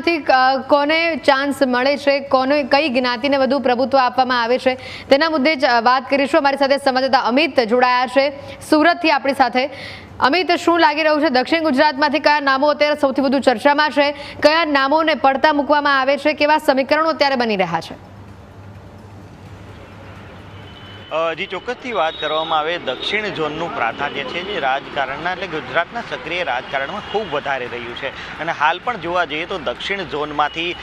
ગુજરાતમાંથી કોને ચાન્સ મળે છે, કોને, કઈ જ્ઞાતિને વધુ પ્રભુત્વ આપવામાં આવે છે, તેના મુદ્દે જ વાત કરીશું. અમારી સાથે સંવાદદાતા અમિત જોડાયા છે સુરતથી આપણી સાથે. અમિત, શું લાગી રહ્યું છે? દક્ષિણ ગુજરાતમાંથી કયા નામો અત્યારે સૌથી વધુ ચર્ચામાં છે? કયા નામોને પડતા મૂકવામાં આવે છે? કેવા સમીકરણો અત્યારે બની રહ્યા છે? જી, ચોક્કસથી વાત કરવામાં આવે. દક્ષિણ ઝોનનું પ્રાધાન્ય છે જે રાજકારણના, એટલે ગુજરાતના સક્રિય રાજકારણમાં ખૂબ વધારે રહ્યું છે. અને હાલ પણ જોવા જઈએ તો દક્ષિણ ઝોનમાંથી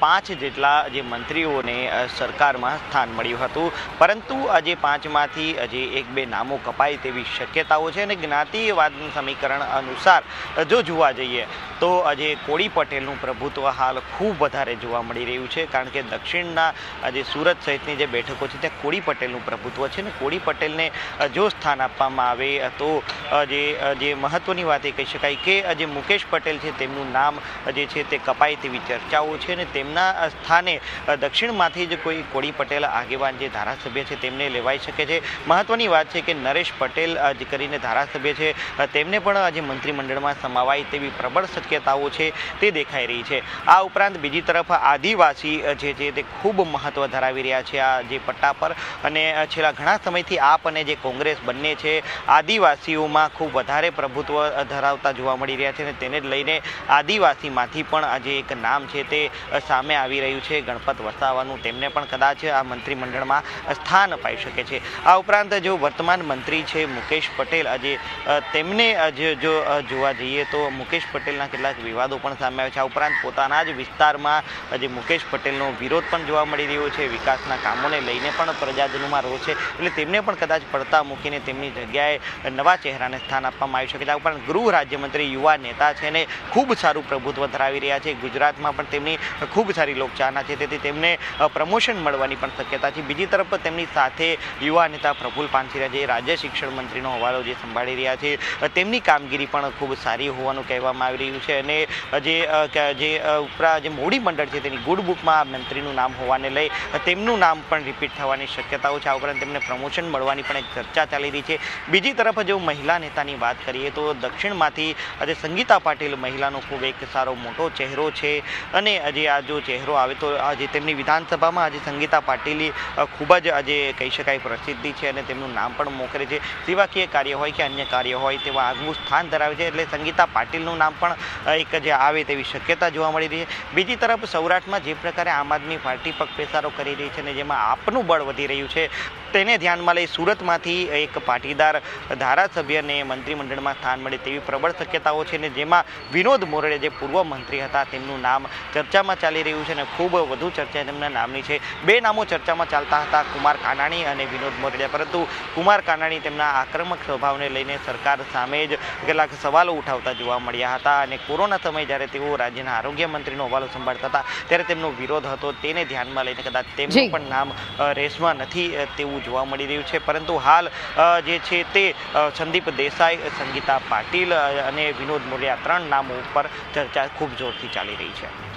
પાંચ જેટલા જે મંત્રીઓને સરકારમાં સ્થાન મળ્યું હતું. પરંતુ આજે પાંચમાંથી હજી એક બે નામો કપાય તેવી શક્યતાઓ છે અને જ્ઞાતિવાદનું સમીકરણ અનુસાર જો જોવા જઈએ તો આજે કોળી પટેલનું પ્રભુત્વ હાલ ખૂબ વધારે જોવા મળી રહ્યું છે. કારણ કે દક્ષિણના આજે સુરત સહિતની જે બેઠકો છે, ત્યાં કોળી પટેલનું પ્રભુત્વ છે ને કોળી પટેલને જો સ્થાન આપવામાં આવે તો જે જે મહત્વની વાત એ કહી શકાય કે જે મુકેશ પટેલ છે તેમનું નામ જે છે તે કપાય તેવી ચર્ચાઓ છે અને તેમના સ્થાને દક્ષિણમાંથી જ કોઈ કોળી પટેલ આગેવાન જે ધારાસભ્ય છે તેમને લેવાઈ શકે છે. મહત્વની વાત છે કે નરેશ પટેલ જે કરીને ધારાસભ્ય છે તેમને પણ આજે મંત્રીમંડળમાં સમાવાય તેવી પ્રબળ શક્યતાઓ છે તે દેખાઈ રહી છે. આ ઉપરાંત બીજી તરફ આદિવાસી જે છે તે ખૂબ મહત્વ ધરાવી રહ્યા છે આ જે પટ્ટા પર અને અ, છેલ્લા ઘણા સમયથી આપ અને જે કોંગ્રેસ બંને છે, આદિવાસીઓમાં ખૂબ વધારે પ્રભુત્વ ધરાવતા જોવા મળી રહ્યા છે અને તેને જ લઈને આદિવાસીમાંથી પણ આજે એક નામ છે તે સામે આવી રહ્યું છે. ગણપત વસાવાનું તેમને પણ કદાચ આ મંત્રીમંડળમાં સ્થાન અપાઈ શકે છે. આ ઉપરાંત જો વર્તમાન મંત્રી છે મુકેશ પટેલ આજે તેમને આજે જો જોવા જઈએ તો મુકેશ પટેલના કેટલાક વિવાદો પણ સામે આવ્યા છે. આ ઉપરાંત પોતાના જ વિસ્તારમાં આજે મુકેશ પટેલનો વિરોધ પણ જોવા મળી રહ્યો છે. વિકાસના કામોને લઈને પણ પ્રજાજનોમાં રોષ એટલે તેમને પણ કદાચ પડતા મૂકીને તેમની જગ્યાએ નવા ચહેરાને સ્થાન આપવામાં આવી શકે છે. આ ઉપરાંત ગૃહ રાજ્યમંત્રી યુવા નેતા છે ને ખૂબ સારું પ્રભુત્વ ધરાવી રહ્યા છે. ગુજરાતમાં પણ તેમની ખૂબ સારી લોકચાહના છે. તેથી તેમને પ્રમોશન મળવાની પણ શક્યતા છે. બીજી તરફ તેમની સાથે યુવા નેતા પ્રફુલ પાનસીરા જે રાજ્ય શિક્ષણ મંત્રીનો હવાલો જે સંભાળી રહ્યા છે. તેમની કામગીરી પણ ખૂબ સારી હોવાનું કહેવામાં આવી રહ્યું છે અને જે જે ઉપરા, જે મોડી મંડળ છે તેની ગુડ બુકમાં મંત્રીનું નામ હોવાને લઈ તેમનું નામ પણ રિપીટ થવાની શક્યતાઓ છે. આ ઉપરાંત તેમને પ્રમોશન મળવાની પણ એક ચર્ચા ચાલી રહી છે. બીજી તરફ જો મહિલા નેતાની વાત કરીએ તો દક્ષિણમાંથી આજે સંગીતા પાટીલ મહિલાનો ખૂબ એક સારો મોટો ચહેરો છે અને આજે આ જો ચહેરો આવે તો આજે તેમની વિધાનસભામાં આજે સંગીતા પાટીલ ખૂબ જ આજે કહી શકાય પ્રસિદ્ધિ છે અને તેમનું નામ પણ મોખરે છે. સેવાકીય કાર્ય હોય કે અન્ય કાર્ય હોય તેવા આગવું સ્થાન ધરાવે છે એટલે સંગીતા પાટીલનું નામ પણ એક જે આવે તેવી શક્યતા જોવા મળી રહી છે. બીજી તરફ સૌરાષ્ટ્રમાં જે પ્રકારે આમ આદમી પાર્ટી પગપેસારો કરી રહી છે અને જેમાં આપનું બળ વધી રહ્યું છે. તેને ધ્યાનમાં લઈ સુરતમાંથી એક પાટીદાર ધારાસભ્યને મંત્રીમંડળમાં સ્થાન મળે તેવી પ્રબળ શક્યતાઓ છે ને જેમાં વિનોદ મોરડે જે પૂર્વ મંત્રી હતા તેમનું નામ ચર્ચામાં ચાલી રહ્યું છે અને ખૂબ વધુ ચર્ચા તેમના નામની છે. બે નામો ચર્ચામાં ચાલતા હતા કુમાર કાનાણી અને વિનોદ મોરડિયા પરંતુ કુમાર કાનાણી તેમના આક્રમક સ્વભાવને લઈને સરકાર સામે જ કેટલાક સવાલો ઉઠાવતા જોવા મળ્યા હતા અને કોરોના સમયે જ્યારે તેઓ રાજ્યના આરોગ્ય મંત્રીનો હવાલો સંભાળતા હતા ત્યારે તેમનો વિરોધ હતો. તેને ધ્યાનમાં લઈને કદાચ તેમનું પણ નામ રેસમાં નથી અ, જોવા મળી રહ્યું છે. પરંતુ હાલ જે છે તે સંદીપ દેસાઈ, સંગીતા પાટીલ અને વિનોદ મોરિયા ત્રણ નામો ઉપર ચર્ચા ખૂબ જોરથી ચાલી રહી છે.